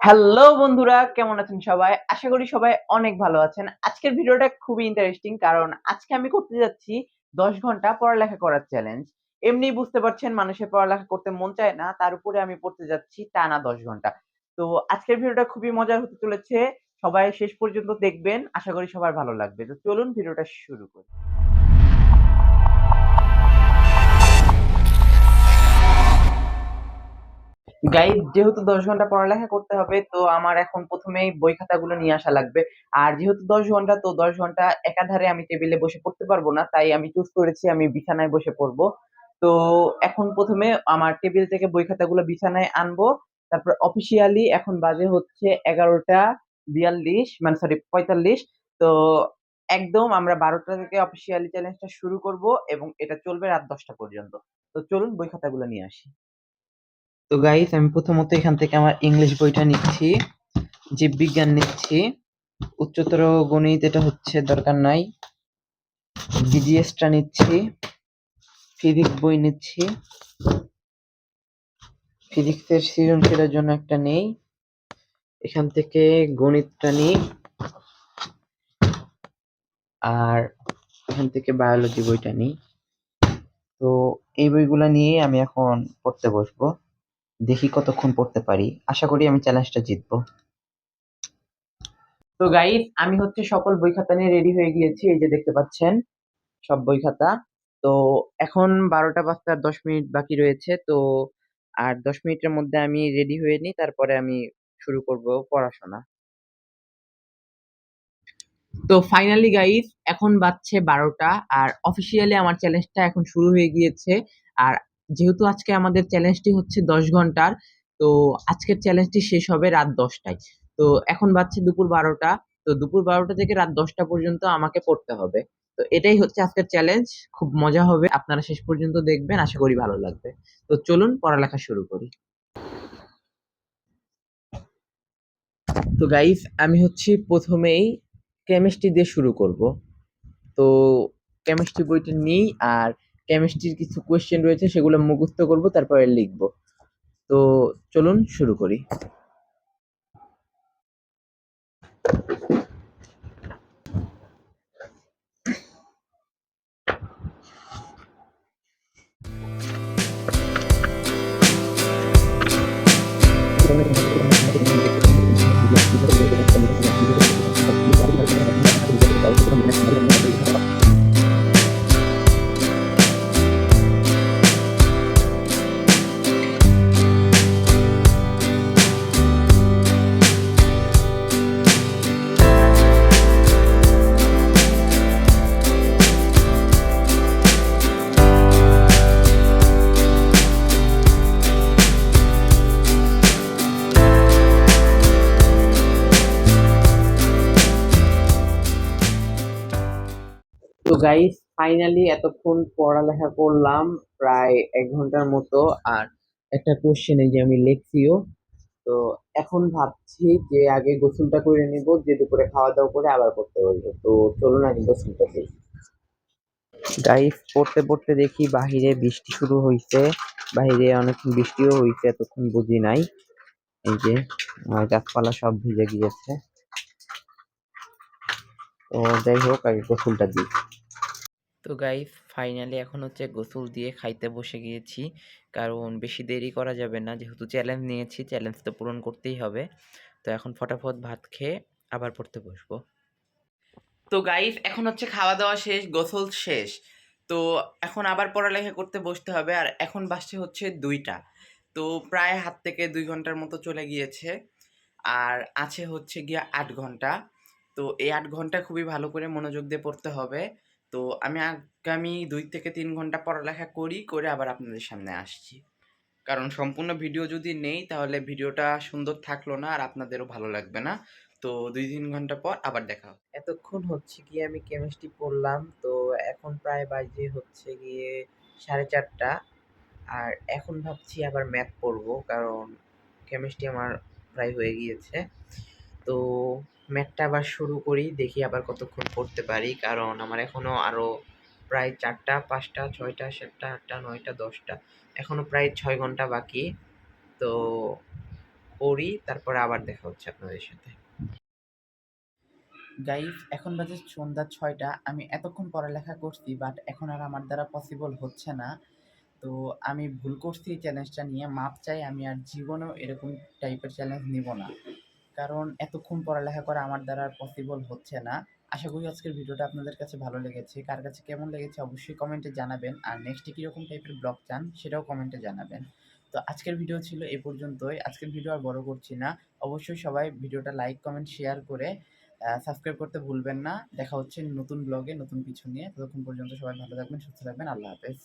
Hello বন্ধুরা, কেমন আছেন সবাই? আশা করি সবাই অনেক ভালো আছেন। আজকের ভিডিওটা খুবই ইন্টারেস্টিং কারণ আজকে আমি করতে যাচ্ছি দশ ঘণ্টা পড়ালেখা করার চ্যালেঞ্জ এমনি বুঝতে পারছেন, মানুষের পড়ালেখা করতে মন চায় না, তার উপরে আমি পড়তে যাচ্ছি টানা দশ ঘণ্টা। তো আজকের ভিডিওটা খুবই মজার হতে চলেছে। সবাই শেষ পর্যন্ত দেখবেন, আশা করি সবার ভালো লাগবে। তো চলুন ভিডিওটা শুরু করি। গাইড যেহেতু দশ ঘণ্টা পড়ালেখা করতে হবে, তো আমার এখন প্রথমেই বই খাতাগুলো নিয়ে আসা লাগবে। আর যেহেতু দশ ঘণ্টা, তো দশ ঘণ্টা একাধারে আমি টেবিলে বসে পড়তে পারব না, তাই আমি চুজ করেছি আমি বিছানায় বসে পড়ব। তো এখন প্রথমে আমার টেবিল থেকে বই খাতাগুলো বিছানায় আনব। তারপর অফিসিয়ালি এখন বাজে হচ্ছে এগারোটা বিয়াল্লিশ মানে সরি পঁয়তাল্লিশ। তো একদম আমরা বারোটা থেকে অফিসিয়ালি চ্যালেঞ্জটা শুরু করব এবং এটা চলবে রাত দশটা পর্যন্ত। তো চলুন বই খাতাগুলো নিয়ে আসি। তো গাইস আমি প্রথমত এখান থেকে আমার ইংলিশ বইটা নিচ্ছি জীববিজ্ঞান নিচ্ছি। উচ্চতর গণিত এটা হচ্ছে, দরকার নাই। ডিজিএসটা নিচ্ছি ফিজিক্স বই নিচ্ছি। ফিজিক্সের সৃজনশীলের জন্য একটা নেই। এখান থেকে গণিতটা নিই। আর এখান থেকে বায়োলজি বইটা নিই। তো এই বইগুলো নিয়ে আমি এখন পড়তে বসবো। দেখি কতক্ষণ পড়তে পারি। আশা করি আমি চ্যালেঞ্জটা জিতবো। তো গাইস আমি হচ্ছে সকল বই খাতা নিয়ে রেডি হয়ে গিয়েছি। এই যে দেখতে পাচ্ছেন, সব বই খাতা। তো এখন বারোটা আর দশ মিনিট বাকি রয়েছে। তো আর দশ মিনিটের মধ্যে আমি রেডি হয়ে নিই, তারপরে আমি শুরু করব পড়াশোনা। তো ফাইনালি গাইস এখন বাজছে বারোটা। আর অফিসিয়ালি আমার চ্যালেঞ্জটা এখন শুরু হয়ে গিয়েছে। আর যেহেতু আজকে আমাদের চ্যালেঞ্জটি হচ্ছে দশ ঘণ্টার, তো আজকের চ্যালেঞ্জটি শেষ হবে রাত দশটায়। তো এখন বাজছে দুপুর বারোটা, তো দুপুর বারোটা থেকে রাত দশটা পর্যন্ত আমাকে পড়তে হবে। তো এটাই হচ্ছে আজকের চ্যালেঞ্জ খুব মজা হবে, আপনারা শেষ পর্যন্ত দেখবেন, আশা করি ভালো লাগবে। তো চলুন, পড়ালেখা শুরু করি। তো গাইস আমি হচ্ছে প্রথমেই কেমিস্ট্রি দিয়ে শুরু করব। তো কেমিস্ট্রি বইটা নিই, আর কেমিস্ট্রির কিছু কোয়েশ্চেন রয়েছে সেগুলো মুখস্থ করব তারপরে লিখব। তো চলুন শুরু করি। তো গাইস ফাইনালি এতক্ষণ পড়ালেখা করলাম, প্রায় এক ঘণ্টার মতো। আর একটা কোশ্চেন যে আমি লিখছিও। তো এখন ভাবছি যে আগে গোসলটা করে নিব, যে দুপুরে খাওয়া দাওয়া করে আবার পড়তে বলব তো চলুন আগে গোসলটা দিই গাইস পড়তে পড়তে দেখি বাহিরে বৃষ্টি শুরু হয়েছে বাহিরে অনেকক্ষণ বৃষ্টিও হয়েছে এতক্ষণ বুঝি নাই। এই যে গাছপালা সব ভিজে গিয়েছে। তো যাই হোক, আগে গোসলটা দিই। তো গাইস ফাইনালি এখন হচ্ছে গোসল দিয়ে খাইতে বসে গিয়েছি। কারণ বেশি দেরি করা যাবে না, যেহেতু চ্যালেঞ্জ নিয়েছি চ্যালেঞ্জ তো পূরণ করতেই হবে। তো এখন ফটাফট ভাত খেয়ে আবার পড়তে বসবো। তো গাইস এখন হচ্ছে খাওয়া দাওয়া শেষ, গোসল শেষ। তো এখন আবার পড়ালেখা করতে বসতে হবে, আর এখন বাসছে হচ্ছে দুইটা। তো প্রায় হাত থেকে দুই ঘণ্টার মতো চলে গিয়েছে, আর আছে হচ্ছে গিয়া আট ঘণ্টা। তো এই আট ঘণ্টা খুবই ভালো করে মনোযোগ দিয়ে পড়তে হবে। তো আমি আগামী দুই থেকে তিন ঘণ্টা পড়ালেখা করি, করে আবার আপনাদের সামনে আসছি। কারণ সম্পূর্ণ ভিডিও যদি নেই, তাহলে ভিডিওটা সুন্দর থাকল না আর আপনাদেরও ভালো লাগবে না। তো দুই তিন ঘণ্টা পর আবার দেখা হবে। এতক্ষণ হচ্ছে গিয়ে আমি কেমিস্ট্রি পড়লাম, তো এখন প্রায় বাজে হচ্ছে গিয়ে সাড়ে চারটা। আর এখন ভাবছি আবার ম্যাথ পড়ব, কারণ কেমিস্ট্রি আমার প্রায় হয়ে গিয়েছে। তো ম্যাথটা আবার শুরু করি, দেখি আবার কতক্ষণ পড়তে পারি। কারণ আমার এখনও আরও প্রায় চারটা, পাঁচটা, ছয়টা, সাতটা, আটটা, নয়টা, দশটা। এখনও প্রায় ছয় ঘণ্টা বাকি। তো পড়ি, তারপরে আবার দেখা হচ্ছে আপনাদের সাথে। গাইস এখন বাজে সন্ধ্যা ছয়টা। আমি এতক্ষণ পড়ালেখা করছি বাট এখন আর আমার দ্বারা পসিবল হচ্ছে না। তো আমি ভুল করছি এই চ্যালেঞ্জটা নিয়ে। মাপ চাই, আমি আর জীবনেও এরকম টাইপের চ্যালেঞ্জ নিব না। কারণ এতক্ষণ পড়ালেখা করা আমার দ্বারা পসিবল হচ্ছে না। আশা করি আজকের ভিডিওটা আপনাদের কাছে ভালো লেগেছে। কার কাছে কেমন লেগেছে অবশ্যই কমেন্টে জানাবেন। আর নেক্সটে কীরকম টাইপের ব্লগ চান সেটাও কমেন্টে জানাবেন। তো আজকের ভিডিও ছিল এ পর্যন্তই। আজকের ভিডিও আর বড় করছি না। অবশ্যই সবাই ভিডিওটা লাইক কমেন্ট শেয়ার করে সাবস্ক্রাইব করতে ভুলবেন না। দেখা হচ্ছে নতুন ব্লগে নতুন কিছু নিয়ে। ততক্ষণ পর্যন্ত সবাই ভালো থাকবেন, সুস্থ থাকবেন। আল্লাহ হাফেজ।